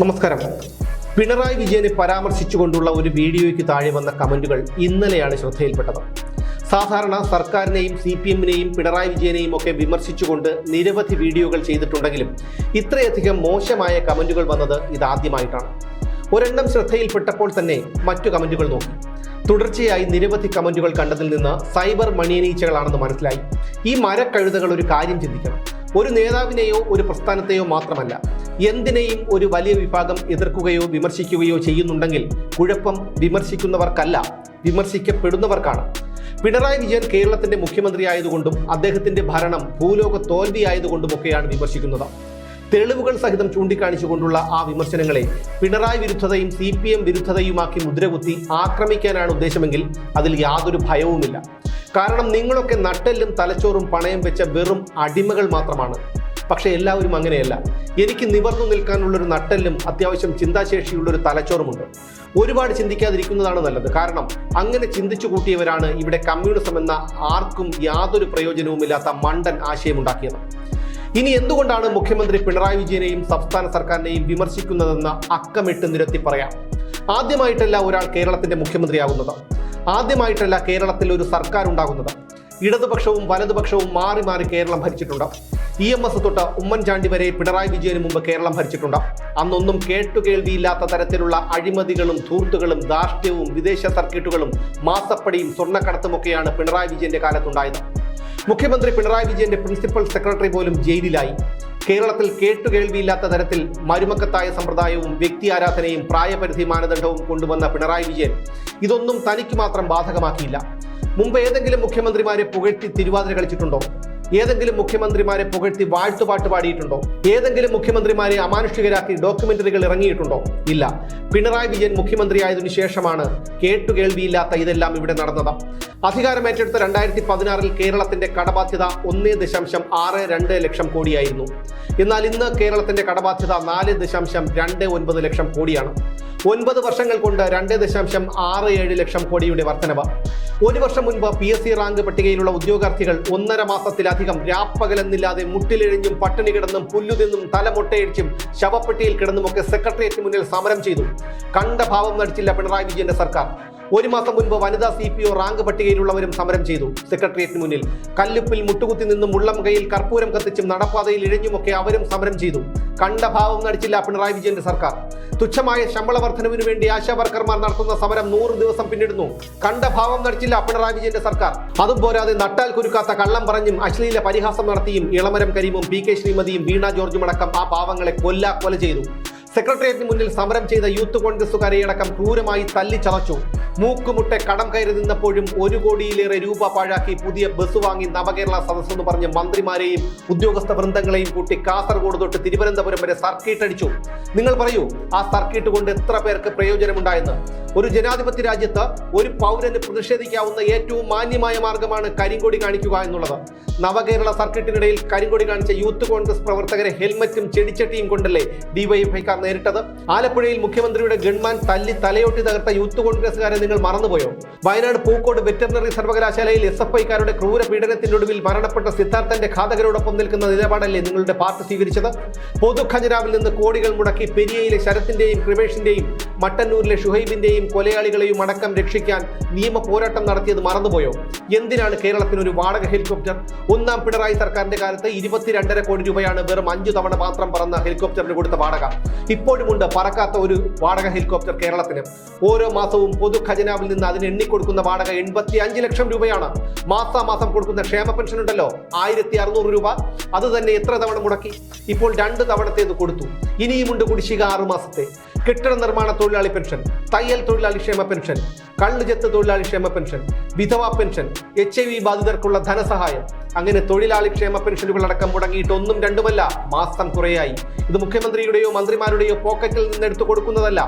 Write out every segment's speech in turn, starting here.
നമസ്കാരം. പിണറായി വിജയനെ പരാമർശിച്ചുകൊണ്ടുള്ള ഒരു വീഡിയോയ്ക്ക് താഴെ വന്ന കമന്റുകൾ ഇന്നലെയാണ് ശ്രദ്ധയിൽപ്പെട്ടത്. സാധാരണ സർക്കാരിനെയും സി പി എമ്മിനെയും പിണറായി വിജയനെയും ഒക്കെ വിമർശിച്ചുകൊണ്ട് നിരവധി വീഡിയോകൾ ചെയ്തിട്ടുണ്ടെങ്കിലും ഇത്രയധികം മോശമായ കമന്റുകൾ വന്നത് ഇതാദ്യമായിട്ടാണ്. ഒരെണ്ണം ശ്രദ്ധയിൽപ്പെട്ടപ്പോൾ തന്നെ മറ്റു കമന്റുകൾ നോക്കി. തുടർച്ചയായി നിരവധി കമന്റുകൾ കണ്ടതിൽ നിന്ന് സൈബർ മണിയനീച്ചകളാണെന്ന് മനസ്സിലായി. ഈ മരക്കഴുതകൾ ഒരു കാര്യം ചിന്തിക്കണം. ഒരു നേതാവിനെയോ ഒരു പ്രസ്ഥാനത്തെയോ മാത്രമല്ല എന്തിനേയും ഒരു വലിയ വിഭാഗം എതിർക്കുകയോ വിമർശിക്കുകയോ ചെയ്യുന്നുണ്ടെങ്കിൽ കുഴപ്പം വിമർശിക്കുന്നവർക്കല്ല വിമർശിക്കപ്പെടുന്നവർക്കാണ്. പിണറായി വിജയൻ കേരളത്തിന്റെ മുഖ്യമന്ത്രി ആയതുകൊണ്ടും അദ്ദേഹത്തിന്റെ ഭരണം ഭൂലോക തോൽവിയായതുകൊണ്ടുമൊക്കെയാണ് വിമർശിക്കുന്നത്. തെളിവുകൾ സഹിതം ചൂണ്ടിക്കാണിച്ചുകൊണ്ടുള്ള ആ വിമർശനങ്ങളെ പിണറായി വിരുദ്ധതയും സി പി എം വിരുദ്ധതയുമാക്കി മുദ്രകുത്തി ആക്രമിക്കാനാണ് ഉദ്ദേശമെങ്കിൽ അതിൽ യാതൊരു ഭയവുമില്ല. കാരണം നിങ്ങളൊക്കെ നട്ടെല്ലും തലച്ചോറും പണയം വെച്ച വെറും അടിമകൾ മാത്രമാണ്. പക്ഷേ എല്ലാവരും അങ്ങനെയല്ല. എനിക്ക് നിവർന്നു നിൽക്കാനുള്ളൊരു നട്ടെല്ലും അത്യാവശ്യം ചിന്താശേഷിയുള്ളൊരു തലച്ചോറുമുണ്ട്. ഒരുപാട് ചിന്തിക്കാതിരിക്കുന്നതാണ് നല്ലത്. കാരണം അങ്ങനെ ചിന്തിച്ചു കൂട്ടിയവരാണ് ഇവിടെ കമ്മ്യൂണിസം എന്ന ആർക്കും യാതൊരു പ്രയോജനവുമില്ലാത്ത മണ്ടൻ ആശയമുണ്ടാക്കിയത്. ഇനി എന്തുകൊണ്ടാണ് മുഖ്യമന്ത്രി പിണറായി വിജയനെയും സംസ്ഥാന സർക്കാരിനെയും വിമർശിക്കുന്നതെന്ന് അക്കമിട്ട് നിരത്തി പറയാം? ആദ്യമായിട്ടല്ല ഒരാൾ കേരളത്തിന്റെ മുഖ്യമന്ത്രിയാകുന്നത് ആദ്യമായിട്ടല്ല കേരളത്തിൽ ഒരു സർക്കാർ ഉണ്ടാകുന്നത് ഇടതുപക്ഷവും വലതുപക്ഷവും മാറി മാറി കേരളം ഭരിച്ചിട്ടുണ്ട്. ഇ എം എസ് തൊട്ട് ഉമ്മൻചാണ്ടി വരെ പിണറായി വിജയന് മുമ്പ് കേരളം ഭരിച്ചിട്ടുണ്ട്. അന്നൊന്നും കേട്ടുകേൾവിയില്ലാത്ത തരത്തിലുള്ള അഴിമതികളും ധൂർത്തുകളും ധാർഷ്ട്യവും വിദേശ സർക്കിട്ടുകളും മാസപ്പടിയും സ്വർണക്കടത്തുമൊക്കെയാണ് പിണറായി വിജയന്റെ കാലത്തുണ്ടായത്. മുഖ്യമന്ത്രി പിണറായി വിജയന്റെ പ്രിൻസിപ്പൽ സെക്രട്ടറി പോലും ജയിലിലായി. കേരളത്തിൽ കേട്ടുകേൾവിയില്ലാത്ത തരത്തിൽ മരുമക്കത്തായ സമ്പ്രദായവും വ്യക്തി ആരാധനയും പ്രായപരിധി മാനദണ്ഡവും കൊണ്ടുവന്ന പിണറായി വിജയൻ ഇതൊന്നും തനിക്ക് മാത്രം ബാധകമാക്കിയില്ല. മുമ്പ് ഏതെങ്കിലും മുഖ്യമന്ത്രിമാരെ പുകഴ്ത്തി തിരുവാതിര കളിച്ചിട്ടുണ്ടോ? ഏതെങ്കിലും മുഖ്യമന്ത്രിമാരെ പുകഴ്ത്തി വാഴ്ത്തുപാട്ട് പാടിയിട്ടുണ്ടോ? ഏതെങ്കിലും മുഖ്യമന്ത്രിമാരെ അമാനുഷികരാക്കി ഡോക്യുമെന്ററികൾ ഇറങ്ങിയിട്ടുണ്ടോ? ഇല്ല. പിണറായി വിജയൻ മുഖ്യമന്ത്രിയായതിനു ശേഷമാണ് കേട്ടുകേൾവിയില്ലാത്ത ഇതെല്ലാം ഇവിടെ നടന്നത്. അധികാരം ഏറ്റെടുത്ത രണ്ടായിരത്തി പതിനാറിൽ കേരളത്തിന്റെ കടബാധ്യത ഒന്നേ ദശാംശം ആറ് രണ്ട് ലക്ഷം കോടിയായിരുന്നു. എന്നാൽ ഇന്ന് കേരളത്തിന്റെ കടബാധ്യത നാല് ദശാംശം രണ്ട് ഒൻപത് ലക്ഷം കോടിയാണ്. ഒൻപത് വർഷങ്ങൾ കൊണ്ട് രണ്ട് ദശാംശം ആറ് ഏഴ് ലക്ഷം കോടിയുടെ വർധനവ്. ഒരു വർഷം മുൻപ് പി എസ് സി റാങ്ക് പട്ടികയിലുള്ള ഉദ്യോഗാർത്ഥികൾ ഒന്നര മാസത്തിലധികം രാപ്പകലെന്നില്ലാതെ മുട്ടിലിഴിഞ്ഞും പട്ടിണി കിടന്നും പുല്ലുതിന്നും തലമുട്ടയിടിച്ചും ശവപ്പെട്ടിയിൽ കിടന്നുമൊക്കെ സെക്രട്ടേറിയറ്റിന് മുന്നിൽ സമരം ചെയ്തു. കണ്ട ഭാവം നടിച്ചില്ല പിണറായി വിജയന്റെ സർക്കാർ. ഒരു മാസം മുൻപ് വനിതാ സി പി ഒ റാങ്ക് പട്ടികയിലുള്ളവരും സമരം ചെയ്തു. സെക്രട്ടേറിയറ്റിന് മുന്നിൽ കല്ലുപ്പിൽ മുട്ടുകുത്തി നിന്നും മുള്ളം കയ്യിൽ കർപ്പൂരം കത്തിച്ചും നടപ്പാതയിൽ ഇഴഞ്ഞുമൊക്കെ അവരും സമരം ചെയ്തു. കണ്ട ഭാവം നടിച്ചില്ല പിണറായി വിജയന്റെ സർക്കാർ. തുച്ഛമായ ശമ്പള വർധനവിന് വേണ്ടി ആശാ വർക്കർമാർ നടത്തുന്ന സമരം നൂറ് ദിവസം പിന്നിടുന്നു. കണ്ട ഭാവം നടിച്ചില്ല പിണറായി വിജയന്റെ സർക്കാർ. അതും പോരാതെ നട്ടാൽ കുരുക്കാത്ത കള്ളം പറഞ്ഞും അശ്ലീല പരിഹാസം നടത്തിയും ഇളമരം കരീമും പി കെ ശ്രീമതിയും വീണ ജോർജും അടക്കം ആ പാവങ്ങളെ കൊല്ല കൊല ചെയ്തു. സെക്രട്ടേറിയറ്റിന് മുന്നിൽ സമരം ചെയ്ത യൂത്ത് കോൺഗ്രസുകാരെയടക്കം ക്രൂരമായി തല്ലിച്ചതച്ചു. മൂക്കുമുട്ടെ കടം കയറി നിന്നപ്പോഴും ഒരു കോടിയിലേറെ രൂപ പാഴാക്കി പുതിയ ബസ് വാങ്ങി നവകേരള സദസ് എന്ന് പറഞ്ഞ് മന്ത്രിമാരെയും ഉദ്യോഗസ്ഥ വൃന്ദങ്ങളെയും കൂട്ടി കാസർഗോഡ് തൊട്ട് തിരുവനന്തപുരം വരെ സർക്കിട്ട് അടിച്ചു നിങ്ങൾ പറയൂ ആ സർക്കിട്ട് കൊണ്ട് എത്ര പേർക്ക് പ്രയോജനമുണ്ടായെന്ന്? ഒരു ജനാധിപത്യ രാജ്യത്ത് ഒരു പൗരന് പ്രതിഷേധിക്കാവുന്ന ഏറ്റവും മാന്യമായ മാർഗമാണ് കരിങ്കൊടി കാണിക്കുക എന്നുള്ളത്. നവകേരള സർക്കിട്ടിനിടയിൽ കരിങ്കൊടി കാണിച്ച യൂത്ത് കോൺഗ്രസ് പ്രവർത്തകരെ ഹെൽമറ്റും ചെടിച്ചട്ടിയും കൊണ്ടല്ലേ ഡിവൈഎഫ്ഐക്കാർ നേരിട്ടത്? ആലപ്പുഴയിൽ മുഖ്യമന്ത്രിയുടെ ഗൺമാൻ തല്ലി തലയൊട്ടി തകർത്ത യൂത്ത് കോൺഗ്രസുകാരെ നിങ്ങൾ മറന്നുപോയോ? വയനാട് പൂക്കോട് വെറ്ററിനറി സർവകലാശാലയിൽ എസ് എഫ് ഐക്കാരുടെ ക്രൂര പീഡനത്തിനൊടുവിൽ മരണപ്പെട്ട സിദ്ധാർത്ഥന്റെ ഘാതകരോടൊപ്പം നിൽക്കുന്ന നിലപാടല്ലേ നിങ്ങളുടെ പാർട്ടി സ്വീകരിച്ചത്? പൊതു ഖജനാവിൽ നിന്ന് കോടികൾ മുടക്കി പെരിയയിലെ ശരത്തിന്റെയും കൃപേഷിന്റെയും മട്ടന്നൂരിലെ ഷുഹൈബിന്റെയും കൊലയാളികളെയും അടക്കം രക്ഷിക്കാൻ നിയമ പോരാട്ടം നടത്തിയത് മറന്നുപോയോ? എന്തിനാണ് കേരളത്തിന് ഒരു വാടക ഹെലികോപ്റ്റർ? ഒന്നാം പിണറായി സർക്കാരിന്റെ കാലത്ത് ഇരുപത്തിരണ്ടര കോടി രൂപയാണ് വെറും അഞ്ചു തവണ മാത്രം പറന്ന ഹെലികോപ്റ്ററിന് കൊടുത്ത വാടക. ഇപ്പോഴുമുണ്ട് പറക്കാത്ത ഒരു വാടക ഹെലികോപ്റ്റർ കേരളത്തിന്. ഓരോ മാസവും പൊതു ഖജനാവിൽ നിന്ന് അതിന് എണ്ണിക്കൊടുക്കുന്ന വാടക എൺപത്തി അഞ്ച് ലക്ഷം രൂപയാണ്. മാസാമാസം കൊടുക്കുന്ന ക്ഷേമ പെൻഷൻ ഉണ്ടല്ലോ ആയിരത്തി അറുന്നൂറ് രൂപ. അത് തന്നെ എത്ര തവണ മുടക്കി? ഇപ്പോൾ രണ്ട് തവണത്തേത് കൊടുത്തു. ഇനിയുമുണ്ട് കുടിശ്ശിക ആറു മാസത്തെ. കെട്ടിട നിർമ്മാണ തൊഴിലാളി പെൻഷൻ തയ്യൽ തൊഴിലാളി ക്ഷേമ പെൻഷൻ കള്ളുചെത്ത് തൊഴിലാളി ക്ഷേമ പെൻഷൻ വിധവാ പെൻഷൻ എച്ച് ഐ വി ബാധിതർക്കുള്ള ധനസഹായം അങ്ങനെ തൊഴിലാളി ക്ഷേമ പെൻഷനുകൾ അടക്കം മുടങ്ങിയിട്ട് ഒന്നും രണ്ടുമല്ല മാസം കുറയായി. ഇത് മുഖ്യമന്ത്രിയുടെയോ മന്ത്രിമാരുടെയോ പോക്കറ്റിൽ നിന്ന് എടുത്തു കൊടുക്കുന്നതല്ല.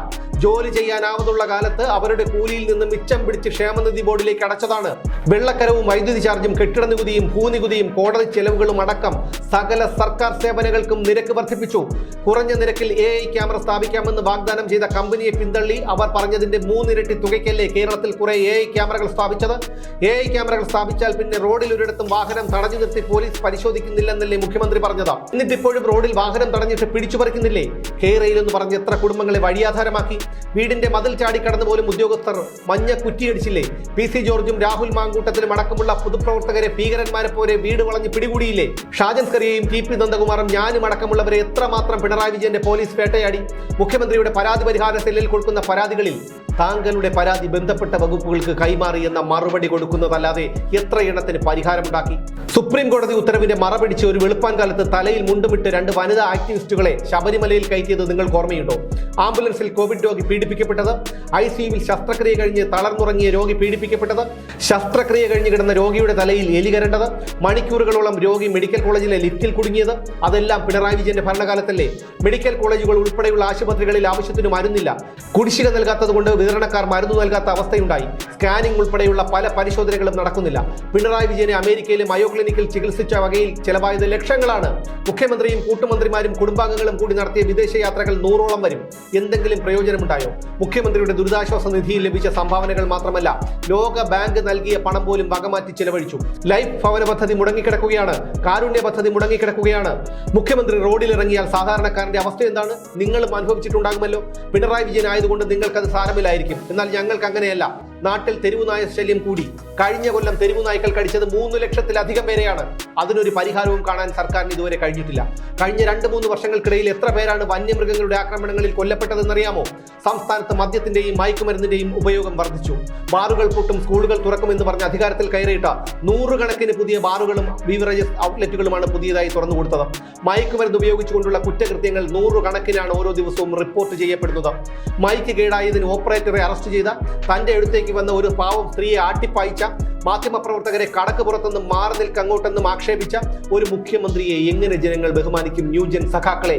ജോലി ചെയ്യാനാവുന്നുള്ള കാലത്ത് അവരുടെ കൂലിയിൽ നിന്ന് മിച്ചം പിടിച്ച് ക്ഷേമനിധി ബോർഡിലേക്ക് അടച്ചതാണ്. വെള്ളക്കരവും വൈദ്യുതി ചാർജും കെട്ടിട നികുതിയും ഭൂനികുതിയും കോടതി ചെലവുകളും അടക്കം സകല സർക്കാർ സേവനങ്ങൾക്കും നിരക്ക് വർദ്ധിപ്പിച്ചു. കുറഞ്ഞ നിരക്കിൽ എ ഐ ക്യാമറ സ്ഥാപിക്കാമെന്ന് വാഗ്ദാനം ചെയ്ത കമ്പനിയെ പിന്തള്ളി അവർ പറഞ്ഞതിന്റെ മൂന്നിരട്ടി തുകയ്ക്കല്ലേ കേരളത്തിൽ കുറെ എ ഐ ക്യാമറകൾ സ്ഥാപിച്ചത്? എ ഐ ക്യാമറകൾ സ്ഥാപിച്ചാൽ പിന്നെ റോഡിൽ ഒരിടത്തും വാഹനം തടഞ്ഞു നിർത്തി പോലീസ് പരിശോധിക്കുന്നില്ലെന്നല്ലേ മുഖ്യമന്ത്രി പറഞ്ഞത്? എന്നിട്ട് ഇപ്പോഴും റോഡിൽ വാഹനം തടഞ്ഞിട്ട് പിടിച്ചു പറിക്കുന്നില്ലേ? കേരയിൽ എന്ന് പറഞ്ഞ് എത്ര കുടുംബങ്ങളെ വഴിയാധാരമാക്കി. വീടിന്റെ മതിൽ ചാടി കടന്നു പോലും ഉദ്യോഗസ്ഥർ മഞ്ഞ കുറ്റിയടിച്ചില്ലേ? പി സി ജോർജും രാഹുൽ മാങ്കൂട്ടത്തിലും അടക്കമുള്ള പൊതുപ്രവർത്തകരെ ഭീകരന്മാരെ പോലെ വീട് വളഞ്ഞ് പിടികൂടിയില്ലേ? ഷാജൻ സ്കറിയയും ടി പി നന്ദകുമാറും ഞാനും അടക്കമുള്ളവരെ എത്രമാത്രം പിണറായി വിജയന്റെ പോലീസ് വേട്ടയാടി? മുഖ്യമന്ത്രിയുടെ പരാതി പരിഹാര സെല്ലിൽ കൊടുക്കുന്ന പരാതികളിൽ താങ്കളുടെ പരാതി ബന്ധപ്പെട്ട വകുപ്പുകൾക്ക് കൈമാറി എന്ന മറുപടി കൊടുക്കുന്നതല്ലാതെ എത്ര എണ്ണത്തിന് പരിഹാരമുണ്ടാക്കി? സുപ്രീം കോടതി ഉത്തരവിന്റെ മറപിടിച്ച് ഒരു വെളുപ്പാൻ കാലത്ത് തലയിൽ മുണ്ടുമിട്ട് രണ്ട് വനിതാ ആക്ടിവിസ്റ്റുകളെ ശബരിമലയിൽ കയറ്റിയത് നിങ്ങൾക്ക് ഓർമ്മയുണ്ടോ? ആംബുലൻസിൽ കോവിഡ് രോഗി പീഡിപ്പിക്കപ്പെട്ടത് ഐ സിയുവിൽ ശസ്ത്രക്രിയ കഴിഞ്ഞ് തളർന്നുറങ്ങിയ രോഗി പീഡിപ്പിക്കപ്പെട്ടത് ശസ്ത്രക്രിയ കഴിഞ്ഞ് കിടന്ന രോഗിയുടെ തലയിൽ എലി കരണ്ടത് മണിക്കൂറുകളോളം രോഗി മെഡിക്കൽ കോളേജിലെ ലിഫ്റ്റിൽ കുടുങ്ങിയത് അതെല്ലാം പിണറായി വിജയന്റെ ഭരണകാലത്തല്ലേ? മെഡിക്കൽ കോളേജുകൾ ഉൾപ്പെടെയുള്ള ആശുപത്രികളിൽ ആവശ്യത്തിന് മരുന്നില്ല. കുടിശ്ശിക നൽകാത്തതുകൊണ്ട് വിതരണക്കാർ മരുന്ന് നൽകാത്ത അവസ്ഥയുണ്ടായി. സ്കാനിംഗ് ഉൾപ്പെടെയുള്ള പല പരിശോധനകളും നടക്കുന്നില്ല. പിണറായി വിജയനെ അമേരിക്കയിലെ മയോ ക്ലിനിക്കിൽ ചികിത്സിച്ച വകയിൽ ചെലവായത് ലക്ഷങ്ങളാണ്. മുഖ്യമന്ത്രിയും കൂട്ടുമന്ത്രിമാരും കുടുംബാംഗങ്ങളും കൂടി നടത്തിയ വിദേശ യാത്രകൾ നൂറോളം വരും. എന്തെങ്കിലും പ്രയോജനമുണ്ടായോ? മുഖ്യമന്ത്രിയുടെ ദുരിതാശ്വാസ നിധിയിൽ ലഭിച്ച സംഭാവനകൾ മാത്രമല്ല ലോക ബാങ്ക് നൽകിയ പണം പോലും വകമാറ്റി ചെലവഴിച്ചു. ലൈഫ് ഭവന പദ്ധതി മുടങ്ങിക്കിടക്കുകയാണ്. കാരുണ്യ പദ്ധതി മുടങ്ങിക്കിടക്കുകയാണ്. മുഖ്യമന്ത്രി റോഡിലിറങ്ങിയാൽ സാധാരണക്കാരന്റെ അവസ്ഥ എന്താണ്? നിങ്ങളും അനുഭവിച്ചിട്ടുണ്ടാകുമല്ലോ. പിണറായി വിജയൻ ആയതുകൊണ്ട് നിങ്ങൾക്കത് സാരമില്ലായിരിക്കും. എന്നാൽ ഞങ്ങൾക്ക് അങ്ങനെയല്ല. നാട്ടിൽ തെരുവുനായ ശല്യം കൂടി. കഴിഞ്ഞ കൊല്ലം തെരുവു നായ്ക്കൾ കടിച്ചത് മൂന്ന് ലക്ഷത്തിലധികം പേരെയാണ്. അതിനൊരു പരിഹാരവും കാണാൻ സർക്കാരിന് ഇതുവരെ കഴിഞ്ഞിട്ടില്ല. കഴിഞ്ഞ രണ്ട് മൂന്ന് വർഷങ്ങൾക്കിടയിൽ എത്ര പേരാണ് വന്യമൃഗങ്ങളുടെ ആക്രമണങ്ങളിൽ കൊല്ലപ്പെട്ടതെന്നറിയാമോ? സംസ്ഥാനത്ത് മദ്യത്തിന്റെയും മയക്കുമരുന്നിന്റെയും ഉപയോഗം വർദ്ധിച്ചു. ബാറുകൾ പൂട്ടും സ്കൂളുകൾ തുറക്കുമെന്ന് പറഞ്ഞ് അധികാരത്തിൽ കയറിയിട്ട നൂറുകണക്കിന് പുതിയ ബാറുകളും ബീവറേജസ് ഔട്ട്ലെറ്റുകളുമാണ് പുതിയതായി തുറന്നു കൊടുത്തത്. മയക്കുമരുന്ന് ഉപയോഗിച്ചുകൊണ്ടുള്ള കുറ്റകൃത്യങ്ങൾ നൂറുകണക്കിനാണ് ഓരോ ദിവസവും റിപ്പോർട്ട് ചെയ്യപ്പെടുന്നത്. മൈക്ക് കേടായതിന് ഓപ്പറേറ്ററെ അറസ്റ്റ് ചെയ്ത തന്റെ അടുത്തേക്ക് വന്ന ഒരു പാവം സ്ത്രീയെ ആട്ടിപ്പായിച്ച മാധ്യമപ്രവർത്തകരെ കടക്ക് പുറത്തുനിന്ന് മാറി നിൽക്കങ്ങോട്ടെന്നും ആക്ഷേപിച്ച ഒരു മുഖ്യമന്ത്രിയെ എങ്ങനെ ജനങ്ങൾ ബഹുമാനിക്കും? ന്യൂജൻ സഖാക്കളെ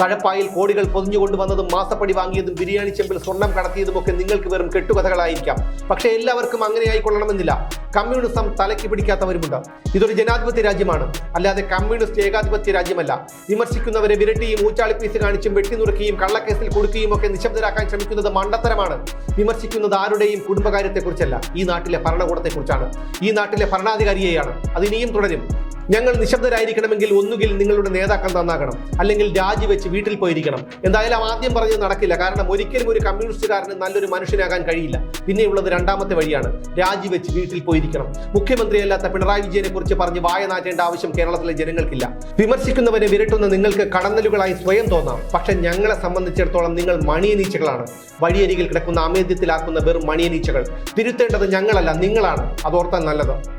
തഴപ്പായിൽ കോടികൾ പൊതിഞ്ഞുകൊണ്ടുവന്നതും മാസപ്പടി വാങ്ങിയതും ബിരിയാണി ചെമ്പിൽ സ്വർണം കടത്തിയതും ഒക്കെ നിങ്ങൾക്ക് വെറും കെട്ടുകഥകളായിരിക്കാം. പക്ഷേ എല്ലാവർക്കും അങ്ങനെ ആയിക്കൊള്ളണമെന്നില്ല. കമ്മ്യൂണിസം തലയ്ക്ക് പിടിക്കാത്തവരുമുണ്ട്. ഇതൊരു ജനാധിപത്യ രാജ്യമാണ്. അല്ലാതെ കമ്മ്യൂണിസ്റ്റ് ഏകാധിപത്യ രാജ്യമല്ല. വിമർശിക്കുന്നവരെ വിരട്ടിയും ഊച്ചാളിപ്പീസ് കാണിച്ചും വെട്ടിനുറുക്കിയും കള്ളക്കേസിൽ കൊടുക്കുകയും ഒക്കെ നിശബ്ദരാക്കാൻ ശ്രമിക്കുന്നത് മണ്ടത്തരമാണ്. വിമർശിക്കുന്നത് ആരുടെയും കുടുംബകാര്യത്തെക്കുറിച്ചല്ല. ഈ നാട്ടിലെ ഭരണകൂടത്തെക്കുറിച്ചാണ്. ഈ നാട്ടിലെ ഭരണാധികാരിയെയാണ്. അത് ഇനിയും തുടരും. ഞങ്ങൾ നിശബ്ദരായിരിക്കണമെങ്കിൽ ഒന്നുകിൽ നിങ്ങളുടെ നേതാക്കൾ നന്നാകണം അല്ലെങ്കിൽ രാജിവെച്ച് വീട്ടിൽ പോയിരിക്കണം. എന്തായാലും ആദ്യം പറഞ്ഞത് നടക്കില്ല. കാരണം ഒരിക്കലും ഒരു കമ്മ്യൂണിസ്റ്റുകാരന് നല്ലൊരു മനുഷ്യനാകാൻ കഴിയില്ല. പിന്നെയുള്ളത് രണ്ടാമത്തെ വഴിയാണ്. രാജിവെച്ച് വീട്ടിൽ പോയിരിക്കണം. മുഖ്യമന്ത്രിയല്ലാത്ത പിണറായി വിജയനെ കുറിച്ച് പറഞ്ഞ് വായ നാറ്റേണ്ട ആവശ്യം കേരളത്തിലെ ജനങ്ങൾക്കില്ല. വിമർശിക്കുന്നവരെ വിരട്ടുന്ന നിങ്ങൾക്ക് കടന്നലുകളായി സ്വയം തോന്നാം. പക്ഷെ ഞങ്ങളെ സംബന്ധിച്ചിടത്തോളം നിങ്ങൾ മണിയനീച്ചകളാണ്. വഴിയരികിൽ കിടക്കുന്ന അമേദ്യത്തിലാക്കുന്ന വെറും മണിയനീച്ചകൾ. തിരുത്തേണ്ടത് ഞങ്ങളല്ല നിങ്ങളാണ്. അതോർത്താൻ നല്ലത്.